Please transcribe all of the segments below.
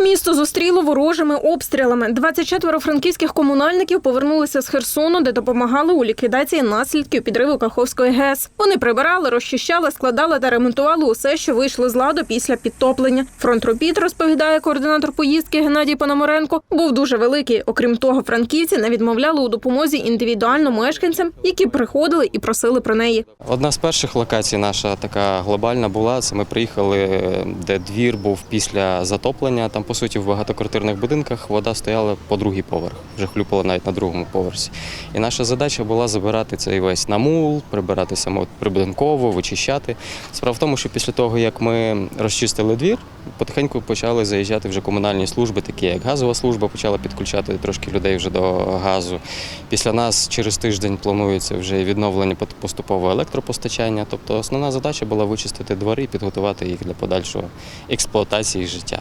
Місто зустріло ворожими обстрілами. 24 франківських комунальників повернулися з Херсону, де допомагали у ліквідації наслідків підриву Каховської ГЕС. Вони прибирали, розчищали, складали та ремонтували усе, що вийшло з ладу після підтоплення. Фронт робіт, розповідає координатор поїздки Геннадій Пономаренко, був дуже великий. Окрім того, франківці не відмовляли у допомозі індивідуально мешканцям, які приходили і просили про неї. Одна з перших локацій наша така глобальна була. Це ми приїхали, де двір був після затоплення. Там, по суті, в багатоквартирних будинках вода стояла по другий поверх, вже хлюпала навіть на другому поверсі. І наша задача була забирати цей весь намул, прибирати само прибудинково, вичищати. Справа в тому, що після того, як ми розчистили двір, потихеньку почали заїжджати вже комунальні служби, такі як газова служба, почала підключати трошки людей вже до газу. Після нас через тиждень планується вже відновлення поступового електропостачання. Тобто основна задача була вичистити двори і підготувати їх для подальшого експлуатації життя.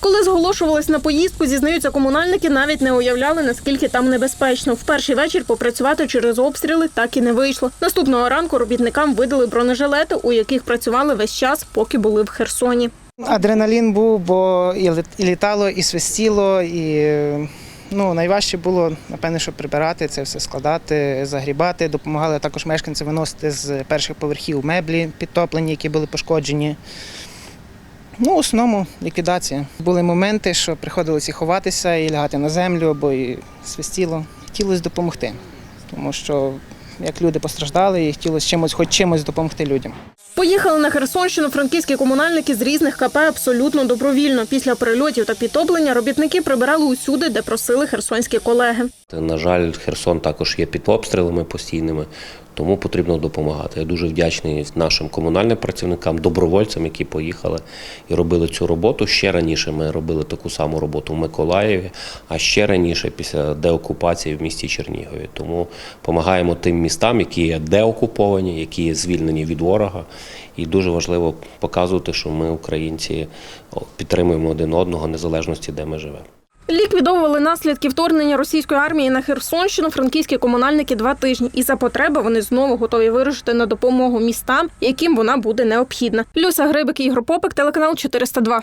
Коли зголошувались на поїздку, зізнаються комунальники, навіть не уявляли, наскільки там небезпечно. В перший вечір попрацювати через обстріли так і не вийшло. Наступного ранку робітникам видали бронежилети, у яких працювали весь час, поки були в Херсоні. Адреналін був, бо і літало, і свистіло, і ну, найважче було, напевне, що прибирати це все складати, загрібати. Допомагали також мешканці виносити з перших поверхів меблі підтоплені, які були пошкоджені. Ну, в основному ліквідація. Були моменти, що приходилося ховатися, і лягати на землю, бо і свистіло. Хотілося допомогти, тому що як люди постраждали, і хотілося чимось, хоч чимось допомогти людям. Поїхали на Херсонщину франківські комунальники з різних КП абсолютно добровільно. Після прильотів та підтоплення робітники прибирали усюди, де просили херсонські колеги. На жаль, Херсон також є під обстрілами постійними, тому потрібно допомагати. Я дуже вдячний нашим комунальним працівникам, добровольцям, які поїхали і робили цю роботу. Ще раніше ми робили таку саму роботу в Миколаєві, а ще раніше після деокупації в місті Чернігові. Тому допомагаємо тим містам, які є деокуповані, які є звільнені від ворога. І дуже важливо показувати, що ми, українці, підтримуємо один одного незалежності, де ми живемо. Ліквідовували наслідки вторгнення російської армії на Херсонщину франківські комунальники два тижні. І за потреби вони знову готові вирушити на допомогу містам, яким вона буде необхідна. Люся Грибик, Ігор Попик, телеканал 402.